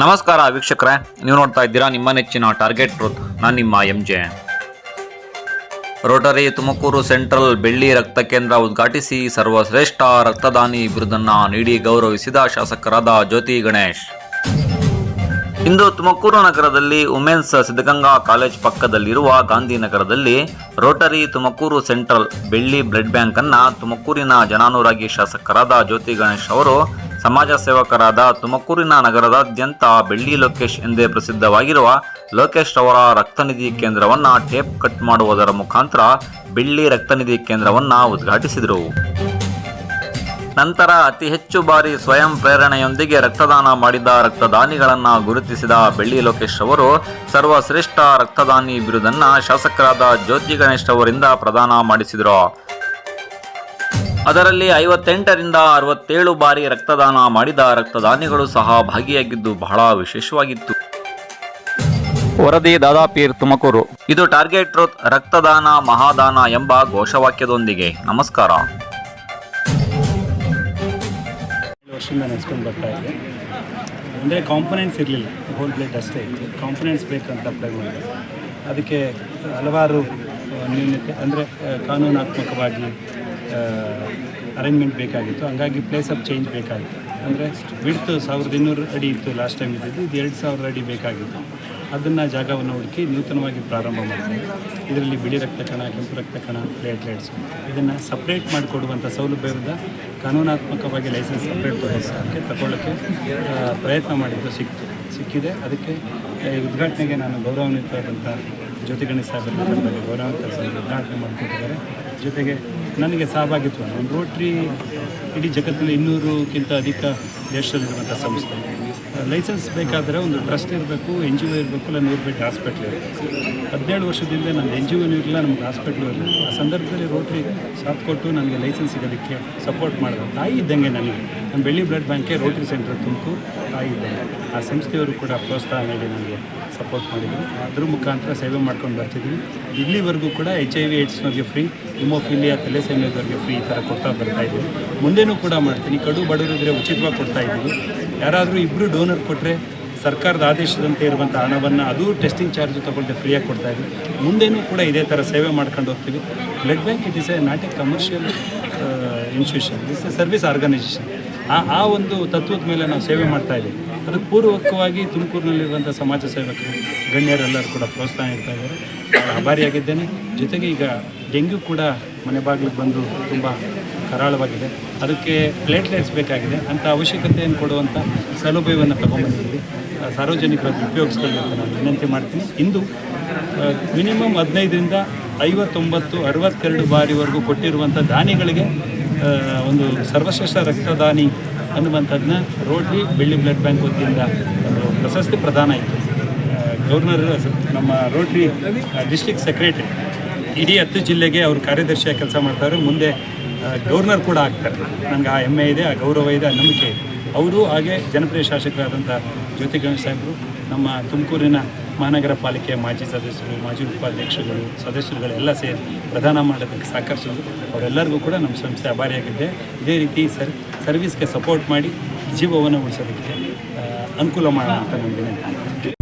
ನಮಸ್ಕಾರ ವೀಕ್ಷಕರೇ. ನೀವು ನೋಡ್ತಾ ಇದ್ದೀರಾ ನಿಮ್ಮ ನೆಚ್ಚಿನ ಟಾರ್ಗೆಟ್ ಟ್ರೂತ್ ನಾನು ನಿಮ್ಮ M J Rotary Tumakuru central Belli ರಕ್ತ ಕೇಂದ್ರ ಉದ್ಘಾಟಿಸಿ ಸರ್ವಶ್ರೇಷ್ಠ ರಕ್ತದಾನಿ ಬಿರುದನ್ನು ನೀಡಿ ಗೌರವಿಸಿದ ಶಾಸಕರಾದ ಜ್ಯೋತಿ ಗಣೇಶ್. ಇಂದು ತುಮಕೂರು ನಗರದಲ್ಲಿ ವುಮೆನ್ಸ್ ಸಿದ್ಧಗಂಗಾ ಕಾಲೇಜ್ ಪಕ್ಕದಲ್ಲಿರುವ ಗಾಂಧಿನಗರದಲ್ಲಿ Rotary Tumakuru central Belli blood bank ಅನ್ನ ತುಮಕೂರಿನ ಜನಾನುರಾಗಿ ಶಾಸಕರಾದ ಜ್ಯೋತಿ ಗಣೇಶ್ ಅವರು ಸಮಾಜ ಸೇವಕರಾದ ತುಮಕೂರಿನ ನಗರದಾದ್ಯಂತ ಬೆಳ್ಳಿ ಲೋಕೇಶ್ ಎಂದೇ ಪ್ರಸಿದ್ಧವಾಗಿರುವ ಲೋಕೇಶ್ ಅವರ ರಕ್ತನಿಧಿ ಕೇಂದ್ರವನ್ನ ಟೇಪ್ ಕಟ್ ಮಾಡುವುದರ ಮುಖಾಂತರ ಬೆಳ್ಳಿ ರಕ್ತನಿಧಿ ಕೇಂದ್ರವನ್ನ ಉದ್ಘಾಟಿಸಿದರು. ನಂತರ ಅತಿ ಹೆಚ್ಚು ಬಾರಿ ಸ್ವಯಂ ಪ್ರೇರಣೆಯೊಂದಿಗೆ ರಕ್ತದಾನ ಮಾಡಿದ ರಕ್ತದಾನಿಗಳನ್ನು ಗುರುತಿಸಿದ ಬೆಳ್ಳಿ ಲೋಕೇಶ್ ಅವರು ಸರ್ವಶ್ರೇಷ್ಠ ರಕ್ತದಾನಿ ಬಿರುದನ್ನು ಶಾಸಕರಾದ ಜ್ಯೋತಿ ಗಣೇಶ್ ಅವರಿಂದ ಪ್ರದಾನ ಮಾಡಿಸಿದರು. ಅದರಲ್ಲಿ ಐವತ್ತೆಂಟರಿಂದ ಅರವತ್ತೇಳು ಬಾರಿ ರಕ್ತದಾನ ಮಾಡಿದ ರಕ್ತದಾನಿಗಳು ಸಹ ಭಾಗಿಯಾಗಿದ್ದು ಬಹಳ ವಿಶೇಷವಾಗಿತ್ತು. ವರದಿ ದಾದಾಪೀರ್ ತುಮಕೂರು. ಇದು ಟಾರ್ಗೆಟ್ ರಕ್ತದಾನ ಮಹಾದಾನ ಎಂಬ ಘೋಷವಾಕ್ಯದೊಂದಿಗೆ. ನಮಸ್ಕಾರ. ವರ್ಷದಿಂದ ನಡೆಸ್ಕೊಂಡು ಬರ್ತಾ ಇದ್ದೆ. ಅಂದರೆ ಕಾಂಪೊನೆಂಟ್ಸ್ ಇರಲಿಲ್ಲ. ಹೋಲ್ ಪ್ಲೇಟ್ ಅಷ್ಟೇ ಇತ್ತು. ಕಾಂಪೊನೆಂಟ್ಸ್ ಬೇಕಂತ ಅಪ್ಲೈ ಮಾಡಿದೆ ಅದಕ್ಕೆ ಹಲವಾರು ನ್ಯೂನತೆ ಅಂದರೆ ಕಾನೂನಾತ್ಮಕವಾಗಿ ಅರೇಂಜ್ಮೆಂಟ್ ಬೇಕಾಗಿತ್ತು. ಹಂಗಾಗಿ ಪ್ಲೇಸ್ ಆಫ್ ಚೇಂಜ್ ಬೇಕಾಗಿತ್ತು. ಅಂದರೆ ವಿಡ್ತ್ ಸಾವಿರದ ಇನ್ನೂರು ಅಡಿ ಇತ್ತು ಲಾಸ್ಟ್ ಟೈಮ್ ಇದ್ದಿದ್ದು. ಇದು ಎರಡು ಸಾವಿರ ಅಡಿ ಬೇಕಾಗಿತ್ತು. ಅದನ್ನು ಜಾಗವನ್ನು ಹುಡುಕಿ ನೂತನವಾಗಿ ಪ್ರಾರಂಭ ಮಾಡ್ತೀವಿ ಇದರಲ್ಲಿ ಬಿಳಿ ರಕ್ತ ಕಣ ಕೆಂಪು ರಕ್ತ ಕಣ ಪ್ಲೇಟ್ಲೆಟ್ಸ್ ಇದನ್ನು ಸಪ್ರೇಟ್ ಮಾಡಿಕೊಡುವಂಥ ಸೌಲಭ್ಯವಿಂದ ಕಾನೂನಾತ್ಮಕವಾಗಿ ಲೈಸೆನ್ಸ್ ಸಪ್ರೇಟ್ ತಗೋಸೋಕ್ಕೆ ತಗೊಳ್ಳೋಕ್ಕೆ ಪ್ರಯತ್ನ ಮಾಡಿದ್ದು ಸಿಕ್ತು ಸಿಕ್ಕಿದೆ. ಅದಕ್ಕೆ ಉದ್ಘಾಟನೆಗೆ ನಾನು ಗೌರವಾನ್ವಿತವಾದಂಥ ಜ್ಯೋತಿ ಗಣೇಶ್ ಸಾಹೇಬರ ಬಗ್ಗೆ ಗೌರವಾಂತರ ಉದ್ಘಾಟನೆ ಮಾಡಿಕೊಟ್ಟಿದ್ದಾರೆ. ಜೊತೆಗೆ ನನಗೆ ಸಹಭಾಗಿತ್ವ ಒಂದು ರೋಟ್ರಿ ಇಡೀ ಜಗತ್ತಿನಲ್ಲಿ ಇನ್ನೂರಕ್ಕಿಂತ ಅಧಿಕ ದೇಶದಲ್ಲಿರುವಂಥ ಸಂಸ್ಥೆ. ಲೈಸೆನ್ಸ್ ಬೇಕಾದರೆ ಒಂದು ಟ್ರಸ್ಟ್ ಇರಬೇಕು, ಎನ್ ಜಿ ಒ ಇರಬೇಕು, ಇಲ್ಲ ನೂರು ಹಾಸ್ಪಿಟ್ಲ್ ಇರಬೇಕು. ಹದಿನೇಳು ವರ್ಷದಿಂದ ನಾನು ಎನ್ ಜಿ ಒನೂ ಇರಲಿಲ್ಲ, ನಮ್ಗೆ ಹಾಸ್ಪಿಟ್ಲು ಇರಲಿಲ್ಲ. ಆ ಸಂದರ್ಭದಲ್ಲಿ ರೋಟ್ರಿ ಸಾಥ್ ಕೊಟ್ಟು ನನಗೆ ಲೈಸೆನ್ಸ್ ಸಿಗೋದಕ್ಕೆ ಸಪೋರ್ಟ್ ಮಾಡಿದ ತಾಯಿ ಇದ್ದಂಗೆ ನನಗೆ. ನಮ್ಮ ಬೆಳ್ಳಿ ಬ್ಲಡ್ ಬ್ಯಾಂಕೆ ರೋಟ್ರಿ ಸೆಂಟರ್ ತುಮಕೂರು. ಇದ್ದಂಗೆ ಆ ಸಂಸ್ಥೆಯವರು ಕೂಡ ಪ್ರೋತ್ಸಾಹ ನೀಡಿ ನನಗೆ ಸಪೋರ್ಟ್ ಮಾಡಿದರು. ಅದ್ರ ಮುಖಾಂತರ ಸೇವೆ ಮಾಡ್ಕೊಂಡು ಬರ್ತಿದ್ದೀನಿ ಇಲ್ಲಿವರೆಗೂ ಕೂಡ ಎಚ್ ಐ ವಿ ಏಡ್ಸ್ನವ್ರಿಗೆ ಫ್ರೀ ಹಿಮೋಫಿಲಿಯಾ ತಲೆಸೇಮಿಯದವ್ರಿಗೆ ಫ್ರೀ ಈ ಥರ ಕೊಡ್ತಾ ಬರ್ತಾ ಇದ್ದೀವಿ. ಮುಂದೆನೂ ಕೂಡ ಮಾಡ್ತೀನಿ. ಕಡು ಬಡವರಿದ್ರೆ ಉಚಿತವಾಗಿ ಕೊಡ್ತಾ ಇದ್ದೀವಿ. ಯಾರಾದರೂ ಇಬ್ಬರು ಡೋನರ್ ಕೊಟ್ಟರೆ ಸರ್ಕಾರದ ಆದೇಶದಂತೆ ಇರುವಂಥ ಹಣವನ್ನು ಅದು ಟೆಸ್ಟಿಂಗ್ ಚಾರ್ಜ್ ತೊಗೊಳ್ದೆ ಫ್ರೀಯಾಗಿ ಕೊಡ್ತಾ ಇದ್ವಿ ಮುಂದೆನೂ ಕೂಡ ಇದೇ ಥರ ಸೇವೆ ಮಾಡ್ಕೊಂಡು ಹೋಗ್ತೀವಿ. Blood bank it is a not a commercial institution it's a service organisation uh uh ಒಂದು ತತ್ವದ ಮೇಲೆ ನಾವು ಸೇವೆ ಮಾಡ್ತಾ ಇದ್ದೀವಿ. ಅದಕ್ಕೆ ಪೂರ್ವಕವಾಗಿ ತುಮಕೂರಿನಲ್ಲಿರುವಂಥ ಸಮಾಜ ಸೇವಕರು, ಗಣ್ಯರೆಲ್ಲರೂ ಕೂಡ ಪ್ರೋತ್ಸಾಹ ಇರ್ತಾ ಇದ್ದಾರೆ. ಆಭಾರಿಯಾಗಿದ್ದೇನೆ. ಜೊತೆಗೆ ಈಗ ಡೆಂಗ್ಯೂ ಕೂಡ ಮನೆ ಬಾಗಿಲಿಗೆ ಬಂದು ತುಂಬ ಕರಾಳವಾಗಿದೆ. ಅದಕ್ಕೆ ಪ್ಲೇಟ್ಲೆಟ್ಸ್ ಬೇಕಾಗಿದೆ. ಅಂಥ ಅವಶ್ಯಕತೆಯನ್ನು ಕೊಡುವಂಥ ಸೌಲಭ್ಯವನ್ನು ತಗೊಂಡ್ಬಂದಿದ್ದೀವಿ ಸಾರ್ವಜನಿಕರಾಗಿ ಉಪಯೋಗಿಸ್ಕೊಳ್ಳಿ ನಾನು ವಿನಂತಿ ಮಾಡ್ತೀನಿ. ಇಂದು ಮಿನಿಮಮ್ ಹದಿನೈದರಿಂದ ಐವತ್ತೊಂಬತ್ತು, ಅರವತ್ತೆರಡು ಬಾರಿವರೆಗೂ ಕೊಟ್ಟಿರುವಂಥ ದಾನಿಗಳಿಗೆ ಒಂದು ಸರ್ವಶ್ರೇಷ್ಠ ರಕ್ತದಾನಿ ಅನ್ನುವಂಥದ್ದನ್ನ ರೋಟ್ರಿ ಬೆಳ್ಳಿ ಬ್ಲಡ್ ಬ್ಯಾಂಕ್ ವತಿಯಿಂದ ಒಂದು ಪ್ರಶಸ್ತಿ ಪ್ರದಾನ ಇತ್ತು ಗವರ್ನರ್ ನಮ್ಮ ರೋಟ್ರಿ ಡಿಸ್ಟ್ರಿಕ್ಟ್ ಸೆಕ್ರೆಟರಿ, ಇಡೀ ಹತ್ತು ಜಿಲ್ಲೆಗೆ ಅವರು ಕಾರ್ಯದರ್ಶಿಯಾಗಿ ಕೆಲಸ ಮಾಡ್ತಾರೆ ಮುಂದೆ ಗವರ್ನರ್ ಕೂಡ ಆಗ್ತಾರೆ. ನನಗೆ ಆ ಹೆಮ್ಮೆ ಇದೆ, ಆ ಗೌರವ ಇದೆ ಆ ನಂಬಿಕೆ ಇದೆ. ಅವರು ಹಾಗೆ ಜನಪ್ರಿಯ ಶಾಸಕರಾದಂಥ ಜ್ಯೋತಿ ಗಣೇಶ್ ಸಾಹೇಬರು ನಮ್ಮ ತುಮಕೂರಿನ ಮಹಾನಗರ ಪಾಲಿಕೆಯ ಮಾಜಿ ಸದಸ್ಯರು, ಮಾಜಿ ಉಪಾಧ್ಯಕ್ಷರುಗಳು, ಸದಸ್ಯರುಗಳೆಲ್ಲ ಸೇರಿ ಪ್ರದಾನ ಮಾಡೋದಕ್ಕೆ ಸಹಕರಿಸೋದು ಅವರೆಲ್ಲರಿಗೂ ಕೂಡ ನಮ್ಮ ಸಂಸ್ಥೆ ಆಭಾರಿಯಾಗಿದೆ ಇದೇ ರೀತಿ ಸರ್, ಸರ್ವಿಸ್ಗೆ ಸಪೋರ್ಟ್ ಮಾಡಿ ಜೀವವನ್ನು ಉಳಿಸೋದಕ್ಕೆ ಅನುಕೂಲ ಮಾಡೋಣ ಅಂತ ನಮ್ಮ ವಿನಂತಿ.